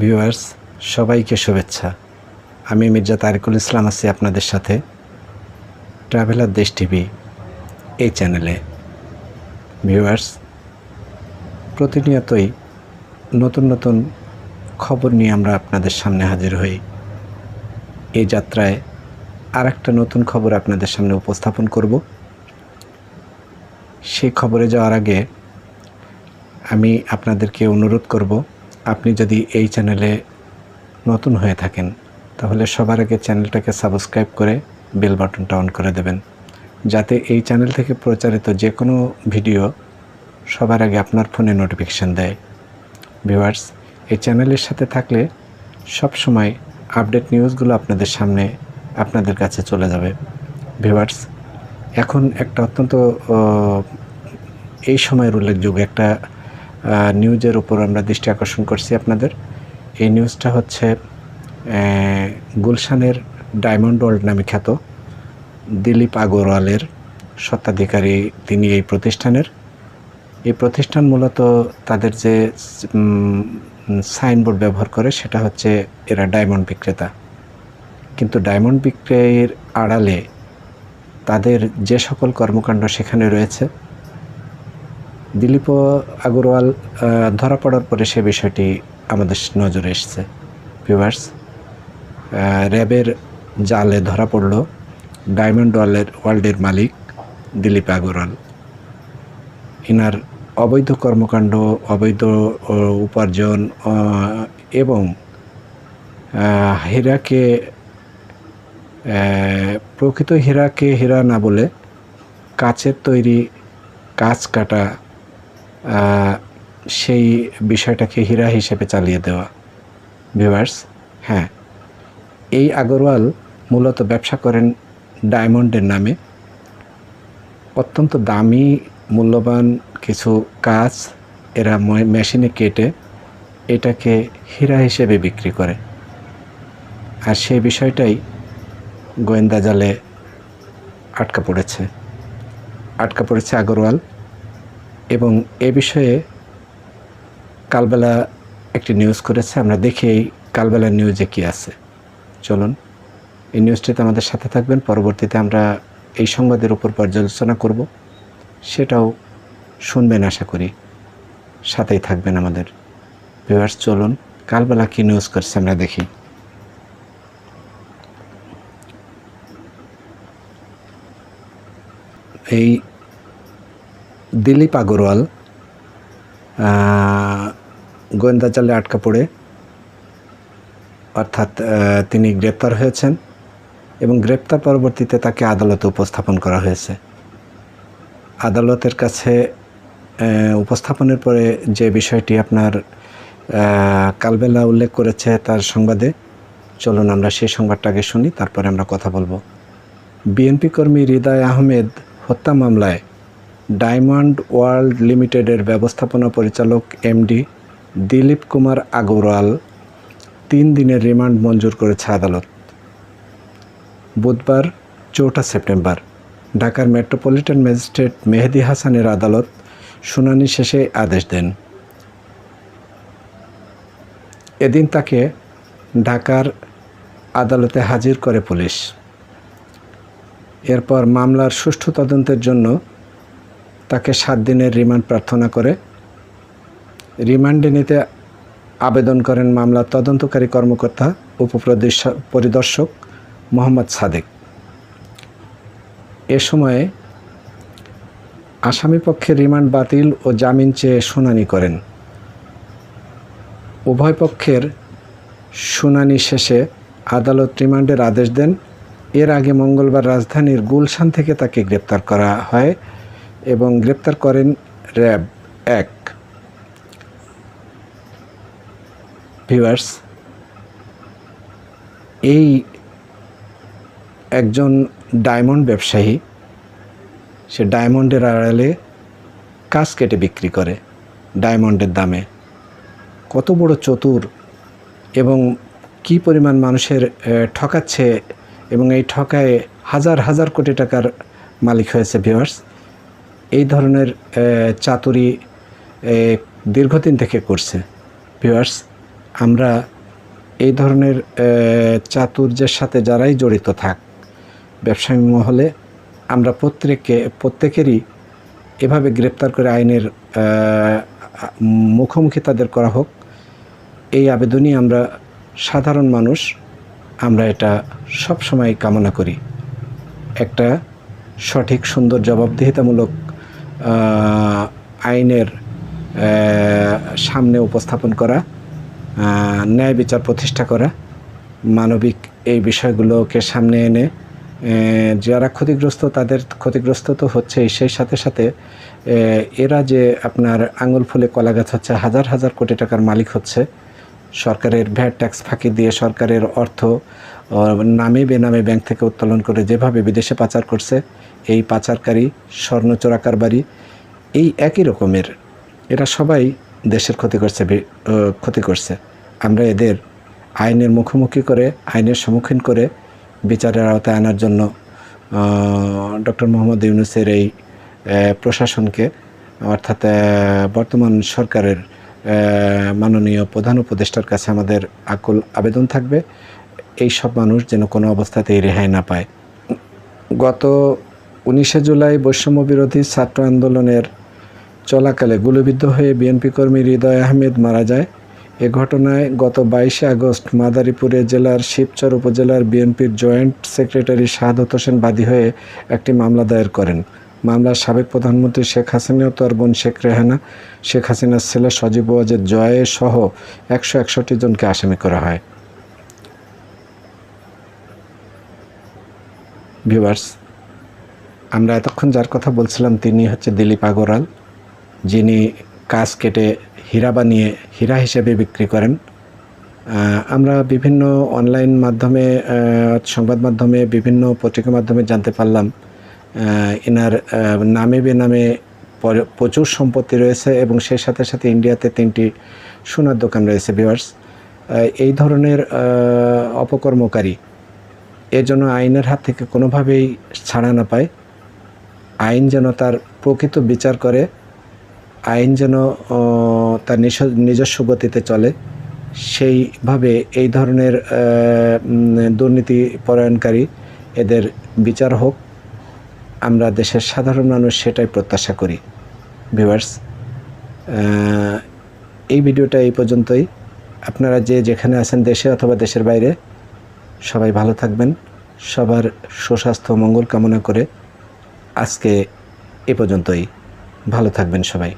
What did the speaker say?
Viewers, সবাইকে শুভেচ্ছা। আমি মির্জা তারিকুল ইসলাম আছি আপনাদের সাথে ট্রাভেলার দেশ টিভি এই চ্যানেলে। ভিউয়ার্স, প্রতিনিয়তই নতুন নতুন খবর নিয়ে আমরা আপনাদের সামনে হাজির হই। এই যাত্রায় আর একটা নতুন খবর আপনাদের সামনে উপস্থাপন করব। সেই খবরে যাওয়ার আগে আমি আপনাদেরকে অনুরোধ করব আপনি যদি এই চ্যানেলে নতুন হয়ে থাকেন, তাহলে সবার আগে চ্যানেলটাকে সাবস্ক্রাইব করে বেল বাটনটা অন করে দেবেন। যাতে এই চ্যানেল থেকে প্রচারিত যে কোনো ভিডিও সবার আগে আপনার ফোনে নোটিফিকেশান দেয়। ভিউয়ার্স, এই চ্যানেলের সাথে থাকলে সব সময় আপডেট নিউজগুলো আপনাদের সামনে আপনাদের কাছে চলে যাবে। ভিউয়ার্স, এখন একটা অত্যন্ত এই সময়ের উল্লেখযোগ্য একটা নিউজের উপর আমরা দৃষ্টি আকর্ষণ করছি আপনাদের। এই নিউজটা হচ্ছে গুলশানের ডায়মন্ড ওয়ার্ল্ড নামে খ্যাত দিলীপ আগরওয়ালের স্বত্বাধিকারী তিনি এই প্রতিষ্ঠানের। এই প্রতিষ্ঠান মূলত তাদের যে সাইনবোর্ড ব্যবহার করে সেটা হচ্ছে এরা ডায়মন্ড বিক্রেতা। কিন্তু ডায়মন্ড বিক্রয়ের আড়ালে তাদের যে সকল কর্মকাণ্ড সেখানে রয়েছে দিলীপ আগরওয়াল ধরা পড়ার পরে সে বিষয়টি আমাদের নজরে এসছে। ভিউয়ার্স র্যাবের জালে ধরা পড়ল ডায়মন্ড ওয়ালের ওয়ার্ল্ডের মালিক দিলীপ আগরওয়াল। ইনার অবৈধ কর্মকাণ্ড, অবৈধ উপার্জন এবং হীরাকে প্রকৃত হীরাকে হীরা না বলে কাচের তৈরি কাচ কাটা সেই বিষয়টাকে হীরা হিসেবে চালিয়ে দেওয়া। ভিভার্স হ্যাঁ এই আগরওয়াল মূলত ব্যবসা করেন ডায়মন্ডের নামে। অত্যন্ত দামি, মূল্যবান কিছু কাজ এরা মেশিনে কেটে এটাকে হীরা হিসেবে বিক্রি করে। আর সেই বিষয়টাই গোয়েন্দা জালে আটকা পড়েছে। আটকা পড়েছে আগরওয়াল। এবং এ বিষয়ে কালবেলা একটি নিউজ করেছে। আমরা দেখি এই কালবেলার নিউজে কি আছে। চলুন, এই নিউজটিতে আমাদের সাথে থাকবেন। পরবর্তীতে আমরা এই সংবাদের উপর পর্যালোচনা করব। সেটাও শুনবেন আশা করি। সাথেই থাকবেন আমাদের ভিউয়ার্স। চলুন, কালবেলা কি নিউজ করছে আমরা দেখি। এই দিলীপ আগরওয়াল গোয়েন্দা জালে আটকা পড়ে। অর্থাৎ তিনি গ্রেপ্তার হয়েছেন এবং গ্রেপ্তার পরবর্তীতে তাকে আদালতে উপস্থাপন করা হয়েছে। আদালতের কাছে উপস্থাপনের পরে যে বিষয়টি আপনার কালবেলা উল্লেখ করেছে তার সংবাদে, চলুন আমরা সেই সংবাদটা আগে শুনি, তারপরে আমরা কথা বলব। বিএনপি কর্মী হৃদয় আহমেদ হত্যা মামলায় ডায়মন্ড ওয়ার্ল্ড লিমিটেডের ব্যবস্থাপনা পরিচালক এমডি দিলীপ কুমার আগরওয়াল তিন দিনের রিমান্ড মঞ্জুর করেছে আদালত। বুধবার, চৌঠা সেপ্টেম্বর, ঢাকার মেট্রোপলিটন ম্যাজিস্ট্রেট মেহেদি হাসানের আদালত শুনানি শেষে আদেশ দেন। এদিন তাকে ঢাকার আদালতে হাজির করে পুলিশ। এরপর মামলার সুষ্ঠু তদন্তের জন্য তাকে সাত দিনের রিমান্ড প্রার্থনা করে। রিমান্ডে নিতে আবেদন করেন মামলার তদন্তকারী কর্মকর্তা, উপপ্রদেশ- পরিদর্শক মোহাম্মদ সাদেক। এ সময়ে আসামি পক্ষের রিমান্ড বাতিল ও জামিন চেয়ে শুনানি করেন। উভয় পক্ষের শুনানি শেষে আদালত রিমান্ডের আদেশ দেন। এর আগে মঙ্গলবার রাজধানীর গুলশান থেকে তাকে গ্রেপ্তার করা হয়। এবং গ্রেপ্তার করেন র্যাব এক। ভিভার্স এই একজন ডায়মন্ড ব্যবসায়ী, সে ডায়মন্ডের আড়ালে কাজ কেটে বিক্রি করে ডায়মন্ডের দামে। কত বড় চতুর এবং কি পরিমাণ মানুষের ঠকাচ্ছে এবং এই ঠকায় হাজার হাজার কোটি টাকার মালিক হয়েছে ভিউয়ার্স। এই ধরনের চাতুরি দীর্ঘদিন থেকে করছে। ভিউয়ার্স, আমরা এই ধরনের চাতুর্যের সাথে যারাই জড়িত থাক, ব্যবসায়ী মহলে আমরা প্রত্যেককে, প্রত্যেকেরই এভাবে গ্রেপ্তার করে আইনের মুখোমুখি তাদের করা হোক। এই আবেদনই আমরা সাধারণ মানুষ, আমরা এটা সব সময় কামনা করি। একটা সঠিক, সুন্দর, জবাবদিহিতামূলক আইনের সামনে উপস্থাপন করা ন্যায় বিচার প্রতিষ্ঠা করা, মানবিক এই বিষয়গুলোকে সামনে এনে যারা ক্ষতিগ্রস্ত, তাদের ক্ষতিগ্রস্ত তো হচ্ছেই। সেই সাথে সাথে এরা যে আপনার আঙুল ফুলে কলা গাছ হচ্ছে, হাজার হাজার কোটি টাকার মালিক হচ্ছে, সরকারের ভ্যাট ট্যাক্স ফাঁকি দিয়ে সরকারের অর্থ নামে বেনামে ব্যাংক থেকে উত্তোলন করে যেভাবে বিদেশে পাচার করছে, এই পাচারকারী স্বর্ণ চোরাকারবারি এই একই রকমের। এরা সবাই দেশের ক্ষতি করছে ক্ষতি করছে। আমরা এদের আইনের মুখোমুখি করে, আইনের সম্মুখীন করে বিচারের আওতায় আনার জন্য ডক্টর মোহাম্মদ ইউনুসের এই প্রশাসনকে, অর্থাৎ বর্তমান সরকারের মাননীয় প্রধান উপদেষ্টার কাছে আমাদের আকুল আবেদন থাকবে। এই সব মানুষ যেন কোনো অবস্থাতেই রেহাই না পায়। গত উনিশে জুলাই বৈষম্য বিরোধী ছাত্র আন্দোলনের চলাকালে গুলিবিদ্ধ হয়ে বিএনপি কর্মী হৃদয় আহমেদ মারা যায়। এ ঘটনায় গত বাইশে আগস্ট মাদারীপুরে জেলার শিবচর উপজেলার বিএনপির জয়েন্ট সেক্রেটারি শাহাদত হোসেন বাদী হয়ে একটি মামলা দায়ের করেন। মামলার সাবেক প্রধানমন্ত্রী শেখ হাসিনা তার বোন শেখ রেহানা, শেখ হাসিনার ছেলে সজীব ওয়াজেদ জয়ে সহ একশো একষট্টি জনকে আসামি করা হয়। ভিউয়ার্স আমরা এতক্ষণ যার কথা বলছিলাম তিনি হচ্ছে দিলীপ আগরাল যিনি কাজ কেটে হীরা বানিয়ে হীরা হিসেবে বিক্রি করেন। আমরা বিভিন্ন অনলাইন মাধ্যমে সংবাদ মাধ্যমে, বিভিন্ন পত্রিকা মাধ্যমে জানতে পারলাম এনার নামে বেনামে পর- প্রচুর সম্পত্তি রয়েছে এবং সেই সাথে সাথে ইন্ডিয়াতে তিনটি সোনার দোকান রয়েছে ভিউয়ার্স এই ধরনের অপকর্মকারী এর জন্য আইনের হাত থেকে কোনোভাবেই ছাড়া না পায়। আইন যেন তার প্রকৃত বিচার করে, আইন যেন তার নিজ- নিজস্ব গতিতে চলে, সেইভাবে এই ধরনের দুর্নীতি পরায়ণকারী এদের বিচার হোক। আমরা দেশের সাধারণ মানুষ সেটাই প্রত্যাশা করি। ভিউয়ার্স এই ভিডিওটা এই পর্যন্তই। আপনারা যে যেখানে আছেন দেশে অথবা দেশের বাইরে সবাই ভালো থাকবেন। সবার সুস্বাস্থ্য মঙ্গল কামনা করে আজকে এ পর্যন্তই। ভালো থাকবেন সবাই।